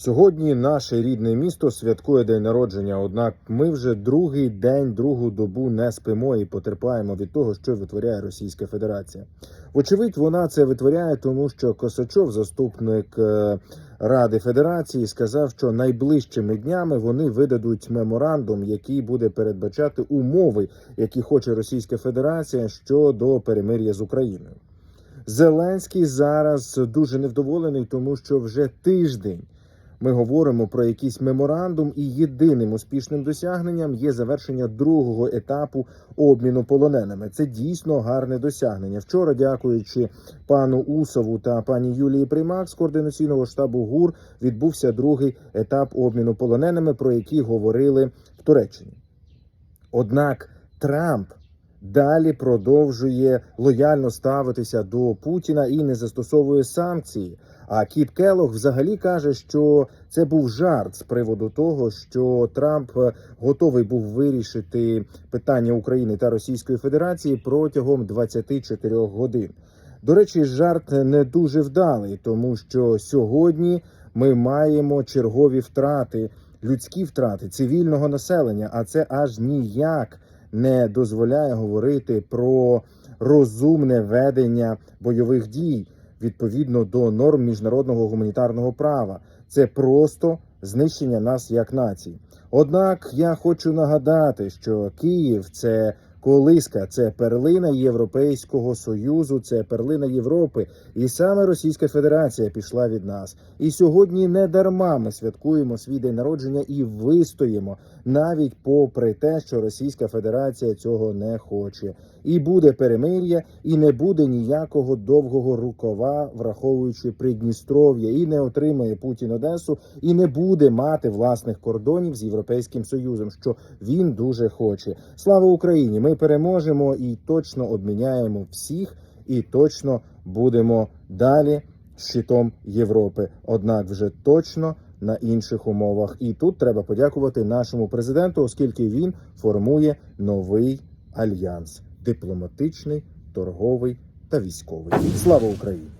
Сьогодні наше рідне місто святкує день народження. Однак ми вже другий день, другу добу не спимо і потерпаємо від того, що витворяє Російська Федерація. Вочевидь, вона це витворяє, тому що Косачов, заступник е, Ради Федерації, сказав, що найближчими днями вони видадуть меморандум, який буде передбачати умови, які хоче Російська Федерація щодо перемир'я з Україною. Зеленський зараз дуже невдоволений, тому що вже тиждень ми говоримо про якийсь меморандум, і єдиним успішним досягненням є завершення другого етапу обміну полоненими. Це дійсно гарне досягнення. Вчора, дякуючи пану Усову та пані Юлії Примак з координаційного штабу ГУР, відбувся другий етап обміну полоненими, про який говорили в Туреччині. Однак Трамп далі продовжує лояльно ставитися до Путіна і не застосовує санкції. А Кіт Келлог взагалі каже, що це був жарт з приводу того, що Трамп готовий був вирішити питання України та Російської Федерації протягом 24 годин. До речі, жарт не дуже вдалий, тому що сьогодні ми маємо чергові втрати, людські втрати цивільного населення, а це аж ніяк не дозволяє говорити про розумне ведення бойових дій відповідно до норм міжнародного гуманітарного права. Це просто знищення нас як нації. Однак я хочу нагадати, що Київ це колиска, це перлина Європейського союзу, це перлина Європи, і саме Російська Федерація пішла від нас. І сьогодні не дарма ми святкуємо свій день народження і вистоїмо навіть попри те, що Російська Федерація цього не хоче. І буде перемир'я, і не буде ніякого довгого рукава, враховуючи Придністров'я, і не отримає Путін Одесу, і не буде мати власних кордонів з Європейським Союзом, що він дуже хоче. Слава Україні! Ми переможемо і точно обміняємо всіх, і точно будемо далі щитом Європи. Однак вже точно на інших умовах. І тут треба подякувати нашому президенту, оскільки він формує новий альянс дипломатичний, торговий та військовий. Слава Україні!